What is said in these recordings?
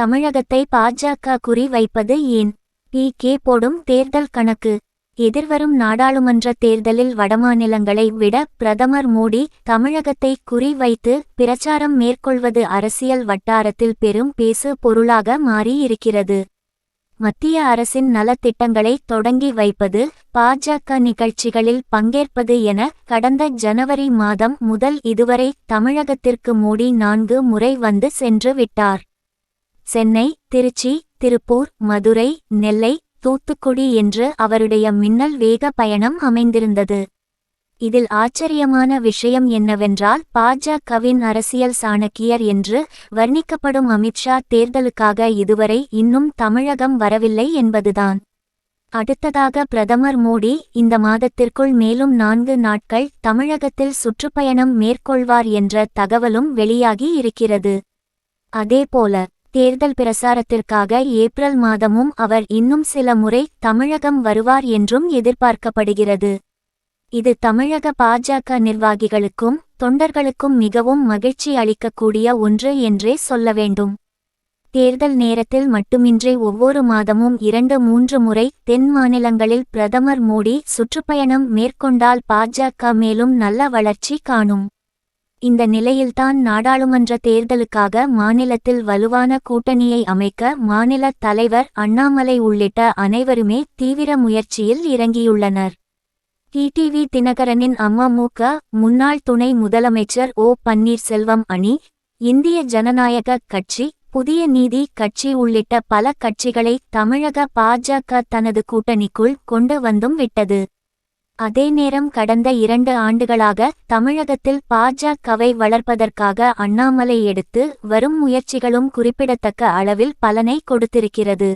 தமிழகத்தை பாஜக குறி வைப்பது ஏன்? பி. கே. போடும் தேர்தல் கணக்கு. எதிர்வரும் நாடாளுமன்ற தேர்தலில் வடமாநிலங்களை விட பிரதமர் மோடி தமிழகத்தை குறி வைத்து பிரச்சாரம் மேற்கொள்வது அரசியல் வட்டாரத்தில் பெரும் பேசு பொருளாக மாறியிருக்கிறது. மத்திய அரசின் நலத்திட்டங்களை தொடங்கி வைப்பது பாஜக நிகழ்ச்சிகளில் பங்கேற்பது என கடந்த ஜனவரி மாதம் முதல் இதுவரை தமிழகத்திற்கு மோடி நான்கு முறை வந்து சென்று விட்டார். சென்னை திருச்சி திருப்பூர் மதுரை நெல்லை தூத்துக்குடி என்று அவருடைய மின்னல் வேக பயணம் அமைந்திருந்தது. இதில் ஆச்சரியமான விஷயம் என்னவென்றால் பாஜகவின் அரசியல் சாணக்கியர் என்று வர்ணிக்கப்படும் அமித்ஷா தேர்தலுக்காக இதுவரை இன்னும் தமிழகம் வரவில்லை என்பதுதான். அடுத்ததாக பிரதமர் மோடி இந்த மாதத்திற்குள் மேலும் நான்கு நாட்கள் தமிழகத்தில் சுற்றுப்பயணம் மேற்கொள்வார் என்ற தகவலும் வெளியாகி இருக்கிறது. அதேபோல தேர்தல் பிரசாரத்திற்காக ஏப்ரல் மாதமும் அவர் இன்னும் சில முறை தமிழகம் வருவார் என்றும் எதிர்பார்க்கப்படுகிறது. இது தமிழக பாஜக நிர்வாகிகளுக்கும் தொண்டர்களுக்கும் மிகவும் மகிழ்ச்சி அளிக்கக்கூடிய ஒன்று என்றே சொல்ல வேண்டும். தேர்தல் நேரத்தில் மட்டுமின்றி ஒவ்வொரு மாதமும் இரண்டு மூன்று முறை தென் மாநிலங்களில் பிரதமர் மோடி சுற்றுப்பயணம் மேற்கொண்டால் பாஜக மேலும் நல்ல வளர்ச்சி காணும். இந்த நிலையில்தான் நாடாளுமன்ற தேர்தலுக்காக மாநிலத்தில் வலுவான கூட்டணியை அமைக்க மாநில தலைவர் அண்ணாமலை உள்ளிட்ட அனைவருமே தீவிர முயற்சியில் இறங்கியுள்ளனர். டிடிவி தினகரனின் அமமுக முன்னாள் துணை முதலமைச்சர் ஓ. பன்னீர்செல்வம் அணி இந்திய ஜனநாயக கட்சி புதிய நீதி கட்சி உள்ளிட்ட பல கட்சிகளை தமிழக பாஜக தனது கூட்டணிக்குள் கொண்டு வந்தும் விட்டது. அதே நேரம் கடந்த இரண்டு ஆண்டுகளாக தமிழகத்தில் பாஜகவை வளர்ப்பதற்காக அண்ணாமலை எடுத்து வரும் முயற்சிகளும் குறிப்பிடத்தக்க அளவில் பலனை கொடுத்திருக்கிறது.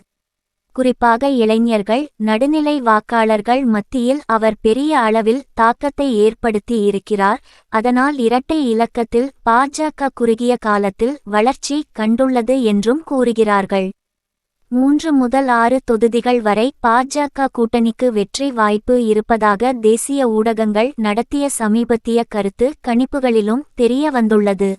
குறிப்பாக இளைஞர்கள் நடுநிலை வாக்காளர்கள் மத்தியில் அவர் பெரிய அளவில் தாக்கத்தை ஏற்படுத்தி இருக்கிறார். அதனால் இரட்டை இலக்கத்தில் பாஜக குறுகிய காலத்தில் வளர்ச்சி கண்டுள்ளது என்றும் கூறுகிறார்கள். மூன்று முதல் ஆறு தொகுதிகள் வரை பாஜக கூட்டணிக்கு வெற்றி வாய்ப்பு இருப்பதாக தேசிய ஊடகங்கள் நடத்திய சமீபத்திய கருத்து கணிப்புகளிலும் தெரிய வந்துள்ளது.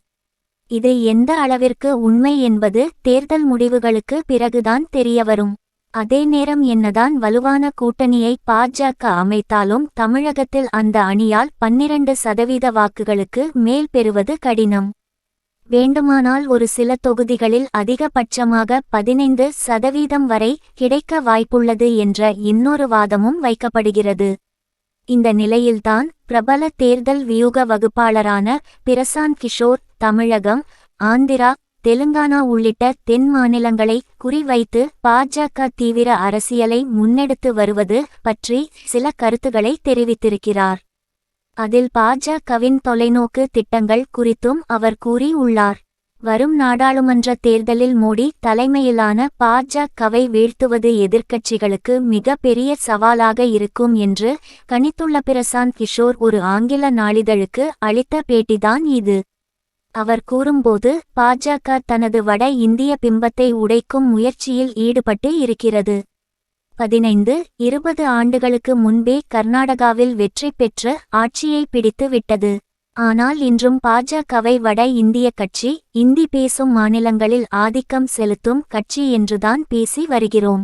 இது எந்த அளவிற்கு உண்மை என்பது தேர்தல் முடிவுகளுக்கு பிறகுதான் தெரியவரும் அதே நேரம் என்னதான் வலுவான கூட்டணியை பாஜக அமைத்தாலும் தமிழகத்தில் அந்த அணியால் பன்னிரண்டு சதவீத வாக்குகளுக்கு மேல் பெறுவது கடினம். வேண்டுமானால் ஒரு சில தொகுதிகளில் அதிகபட்சமாக பதினைந்து சதவீதம் வரை கிடைக்க வாய்ப்புள்ளது என்ற இன்னொரு வாதமும் வைக்கப்படுகிறது. இந்த நிலையில்தான் பிரபல தேர்தல் வியூக வகுப்பாளரான பிரசாந்த் கிஷோர் தமிழகம் ஆந்திரா தெலுங்கானா உள்ளிட்ட தென் மாநிலங்களை குறிவைத்து பாஜக தீவிர அரசியலை முன்னெடுத்து வருவது பற்றி சில கருத்துக்களை தெரிவித்திருக்கிறார். அதில் பாஜகவின் தொலைநோக்கு திட்டங்கள் குறித்தும் அவர் கூறியுள்ளார் வரும் நாடாளுமன்ற தேர்தலில் மோடி தலைமையிலான பாஜகவை வீழ்த்துவது எதிர்க்கட்சிகளுக்கு மிக பெரிய சவாலாக இருக்கும் என்று கணித்துள்ள பிரசாந்த் கிஷோர் ஒரு ஆங்கில நாளிதழுக்கு அளித்த பேட்டிதான் இது. அவர் கூறும்போது பாஜக தனது வட இந்திய பிம்பத்தை உடைக்கும் முயற்சியில் ஈடுபட்டு இருக்கிறது. பதினைந்து இருபது ஆண்டுகளுக்கு முன்பே கர்நாடகாவில் வெற்றி பெற்று ஆட்சியை பிடித்து விட்டது. ஆனால் இன்றும் பாஜகவை வட இந்திய கட்சி இந்தி பேசும் மாநிலங்களில் ஆதிக்கம் செலுத்தும் கட்சி என்றுதான் பேசி வருகிறோம்.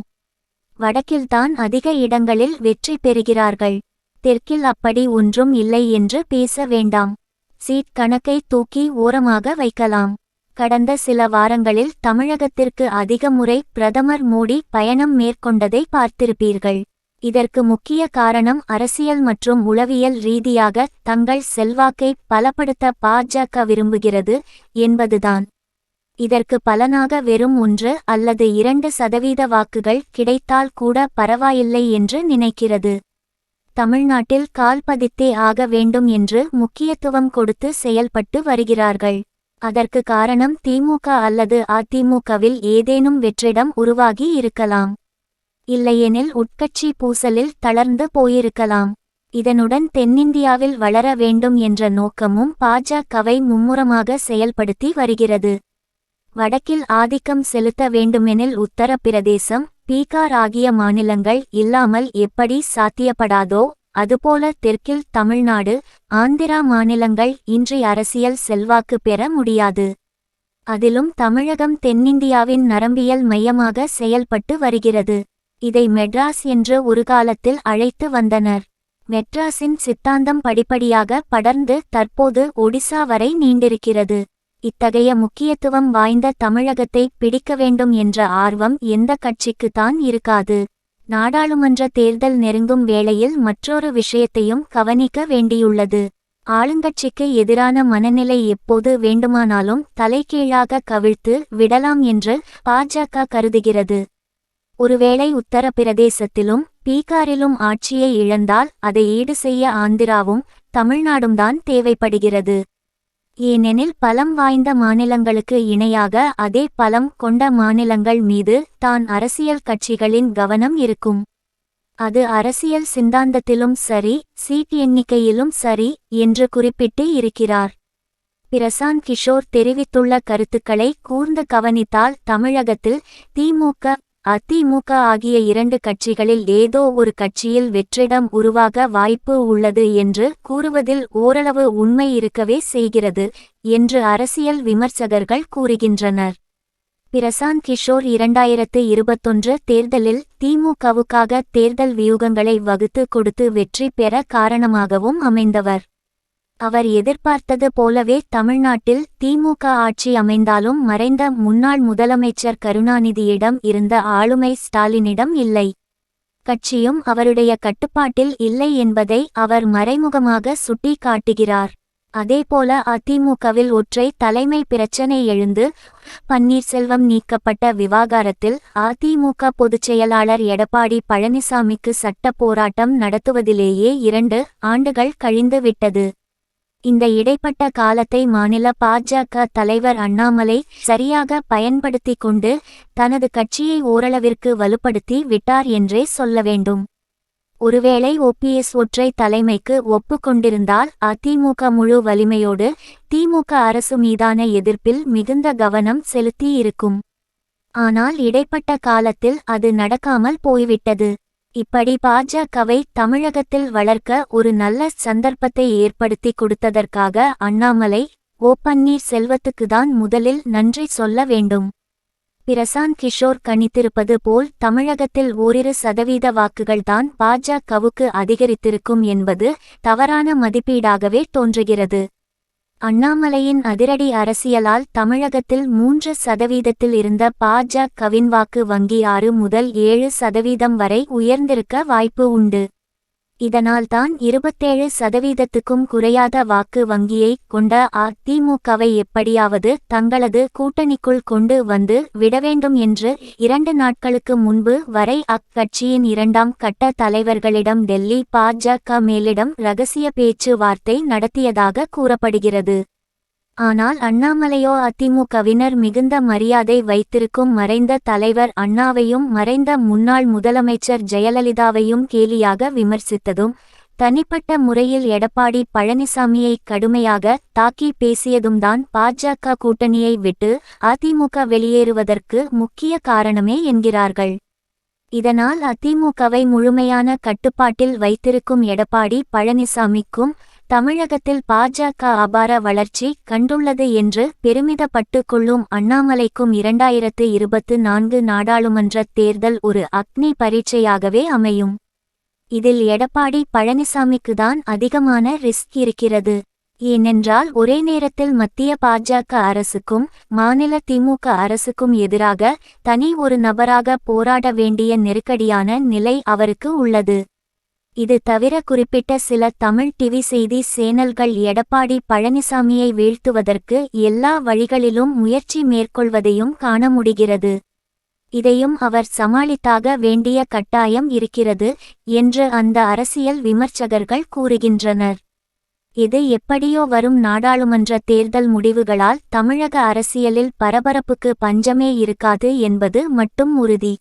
வடக்கில்தான் அதிக இடங்களில் வெற்றி பெறுகிறார்கள். தெற்கில் அப்படி ஒன்றும் இல்லை என்று பேச வேண்டாம். சீட் கணக்கை தூக்கி ஓரமாக வைக்கலாம். கடந்த சில வாரங்களில் தமிழகத்திற்கு அதிக முறை பிரதமர் மோடி பயணம் மேற்கொண்டதை பார்த்திருப்பீர்கள். இதற்கு முக்கிய காரணம் அரசியல் மற்றும் உளவியல் ரீதியாக தங்கள் செல்வாக்கை பலப்படுத்த பாஜக விரும்புகிறது என்பதுதான். இதற்கு பலனாக வெறும் ஒன்று அல்லது இரண்டு சதவீத வாக்குகள் கிடைத்தால் கூட பரவாயில்லை என்று நினைக்கிறது. தமிழ்நாட்டில் கால்பதித்தே ஆக வேண்டும் என்று முக்கியத்துவம் கொடுத்து செயல்பட்டு வருகிறார்கள். அதற்கு காரணம் திமுக அல்லது அதிமுகவில் ஏதேனும் வெற்றிடம் உருவாகி இருக்கலாம். இல்லையெனில் உட்கட்சி பூசலில் தளர்ந்து போயிருக்கலாம். இதனுடன் தென்னிந்தியாவில் வளர வேண்டும் என்ற நோக்கமும் பாஜகவை மும்முரமாக செயல்படுத்தி வருகிறது. வடக்கில் ஆதிக்கம் செலுத்த வேண்டுமெனில் உத்தரப்பிரதேசம் பீகார் ஆகிய மாநிலங்கள் இல்லாமல் எப்படி சாத்தியப்படாதோ அதுபோல தெற்கில் தமிழ்நாடு ஆந்திரா மாநிலங்கள் இன்றி அரசியல் செல்வாக்கு பெற முடியாது. அதிலும் தமிழகம் தென்னிந்தியாவின் நரம்பியல் மையமாக செயல்பட்டு வருகிறது. இதை மெட்ராஸ் என்று ஒரு காலத்தில் அழைத்து வந்தனர். மெட்ராஸின் சித்தாந்தம் படிப்படியாக படர்ந்து தற்போது ஒடிசா வரை நீண்டிருக்கிறது. இத்தகைய முக்கியத்துவம் வாய்ந்த தமிழகத்தை பிடிக்க வேண்டும் என்ற ஆர்வம் எந்த கட்சிக்குத்தான் இருக்காது. நாடாளுமன்ற தேர்தல் நெருங்கும் வேளையில் மற்றொரு விஷயத்தையும் கவனிக்க வேண்டியுள்ளது. ஆளுங்கட்சிக்கு எதிரான மனநிலை எப்போது வேண்டுமானாலும் தலைகீழாக கவிழ்த்து விடலாம் என்று பாஜக கருதுகிறது. ஒருவேளை உத்தரப்பிரதேசத்திலும் பீகாரிலும் ஆட்சியை இழந்தால் அதை ஈடு செய்ய ஆந்திராவும் தமிழ்நாடும்தான் தேவைப்படுகிறது. ஏனெனில் பலம் வாய்ந்த மாநிலங்களுக்கு இணையாக அதே பலம் கொண்ட மாநிலங்கள் மீது தான் அரசியல் கட்சிகளின் கவனம் இருக்கும். அது அரசியல் சிந்தாந்தத்திலும் சரி சீட் எண்ணிக்கையிலும் சரி என்று குறிப்பிட்டு இருக்கிறார். பிரசாந்த் கிஷோர் தெரிவித்துள்ள கருத்துக்களை கூர்ந்து கவனித்தால் தமிழகத்தில் திமுக அதிமுக ஆகிய இரண்டு கட்சிகளில் ஏதோ ஒரு கட்சியில் வெற்றிடம் உருவாக வாய்ப்பு உள்ளது என்று கூறுவதில் ஓரளவு உண்மை இருக்கவே செய்கிறது என்று அரசியல் விமர்சகர்கள் கூறுகின்றனர். பிரசாந்த் கிஷோர் இரண்டாயிரத்து இருபத்தொன்று தேர்தலில் திமுகவுக்காக தேர்தல் வியூகங்களை வகுத்து கொடுத்து வெற்றி பெற காரணமாகவும் அமைந்தவர். அவர் எதிர்பார்த்தது போலவே தமிழ்நாட்டில் திமுக ஆட்சி அமைந்தாலும் மறைந்த முன்னாள் முதலமைச்சர் கருணாநிதியிடம் இருந்த ஆளுமை ஸ்டாலினிடம் இல்லை. கட்சியும் அவருடைய கட்டுப்பாட்டில் இல்லை என்பதை அவர் மறைமுகமாக சுட்டி காட்டுகிறார் அதேபோல அதிமுகவில் ஒற்றை தலைமை பிரச்சனை எழுந்து பன்னீர்செல்வம் நீக்கப்பட்ட விவாகாரத்தில் அதிமுக பொதுச் செயலாளர் எடப்பாடி பழனிசாமிக்கு சட்ட போராட்டம் நடத்துவதிலேயே இரண்டு ஆண்டுகள் கழிந்து விட்டது இந்த இடைப்பட்ட காலத்தை மாநில பாஜக தலைவர் அண்ணாமலை சரியாக பயன்படுத்தி கொண்டு தனது கட்சியை ஓரளவிற்கு வலுப்படுத்தி விட்டார் என்றே சொல்ல வேண்டும். ஒருவேளை ஓபிஎஸ் ஒற்றை தலைமைக்கு ஒப்புக்கொண்டிருந்தால் அதிமுக முழு வலிமையோடு திமுக அரசு மீதான எதிர்ப்பில் மிகுந்த கவனம் செலுத்தியிருக்கும். ஆனால் இடைப்பட்ட காலத்தில் அது நடக்காமல் போய்விட்டது. இப்படி பாஜகவை தமிழகத்தில் வளர்க்க ஒரு நல்ல சந்தர்ப்பத்தை ஏற்படுத்தி கொடுத்ததற்காக அண்ணாமலை ஓ பன்னீர் செல்வத்துக்குதான் முதலில் நன்றி சொல்ல வேண்டும். பிரசாந்த் கிஷோர் கணித்திருப்பது போல் தமிழகத்தில் ஓரிரு சதவீத வாக்குகள்தான் பாஜகவுக்கு அதிகரித்திருக்கும் என்பது தவறான மதிப்பீடாகவே தோன்றுகிறது. அண்ணாமலையின் அதிரடி அரசியலால் தமிழகத்தில் மூன்று சதவீதத்தில் இருந்த பாஜகவின் வாக்கு வங்கி ஆறு முதல் ஏழு சதவீதம் வரை உயர்ந்திருக்க வாய்ப்பு உண்டு. இதனால்தான் இருபத்தேழு சதவீதத்துக்கும் குறையாத வாக்கு வங்கியை கொண்ட அதிமுகவை எப்படியாவது தங்களது கூட்டணிக்குள் கொண்டு வந்து விடவேண்டும் என்று இரண்டு நாட்களுக்கு முன்பு வரை அக்கட்சியின் இரண்டாம் கட்ட தலைவர்களிடம் டெல்லி பாஜக மேலிடம் ரகசிய பேச்சுவார்த்தை நடத்தியதாக கூறப்படுகிறது. ஆனால் அண்ணாமலையோ அதிமுகவினர் மிகுந்த மரியாதை வைத்திருக்கும் மறைந்த தலைவர் அண்ணாவையும் மறைந்த முன்னாள் முதலமைச்சர் ஜெயலலிதாவையும் கேலியாக விமர்சித்ததும் தனிப்பட்ட முறையில் எடப்பாடி பழனிசாமியை கடுமையாக தாக்கி பேசியதும்தான் பாஜக கூட்டணியை விட்டு அதிமுக வெளியேறுவதற்கு முக்கிய காரணமே என்கிறார்கள். இதனால் அதிமுகவை முழுமையான கட்டுப்பாட்டில் வைத்திருக்கும் எடப்பாடி பழனிசாமிக்கும் தமிழகத்தில் பாஜக அபார வளர்ச்சி கண்டுள்ளது என்று பெருமிதப்பட்டு கொள்ளும் அண்ணாமலைக்கும் இரண்டாயிரத்து இருபத்து நான்கு நாடாளுமன்ற தேர்தல் ஒரு அக்னி பரீட்சையாகவே அமையும். இதில் எடப்பாடி பழனிசாமிக்குதான் அதிகமான ரிஸ்க் இருக்கிறது. ஏனென்றால் ஒரே நேரத்தில் மத்திய பாஜக அரசுக்கும் மாநில திமுக அரசுக்கும் எதிராக தனி ஒரு நபராக போராட வேண்டிய நெருக்கடியான நிலை அவருக்கு உள்ளது. இது தவிர குறிப்பிட்ட சில தமிழ் டிவி செய்தி சேனல்கள் எடப்பாடி பழனிசாமியை வீழ்த்துவதற்கு எல்லா வழிகளிலும் முயற்சி மேற்கொள்வதையும் காண முடிகிறது. இதையும் அவர் சமாளித்தாக வேண்டிய கட்டாயம் இருக்கிறது என்று அந்த அரசியல் விமர்சகர்கள் கூறுகின்றனர். இது எப்படியோ வரும் நாடாளுமன்ற தேர்தல் முடிவுகளால் தமிழக அரசியலில் பரபரப்புக்கு பஞ்சமே இருக்காது என்பது மட்டும் உறுதி.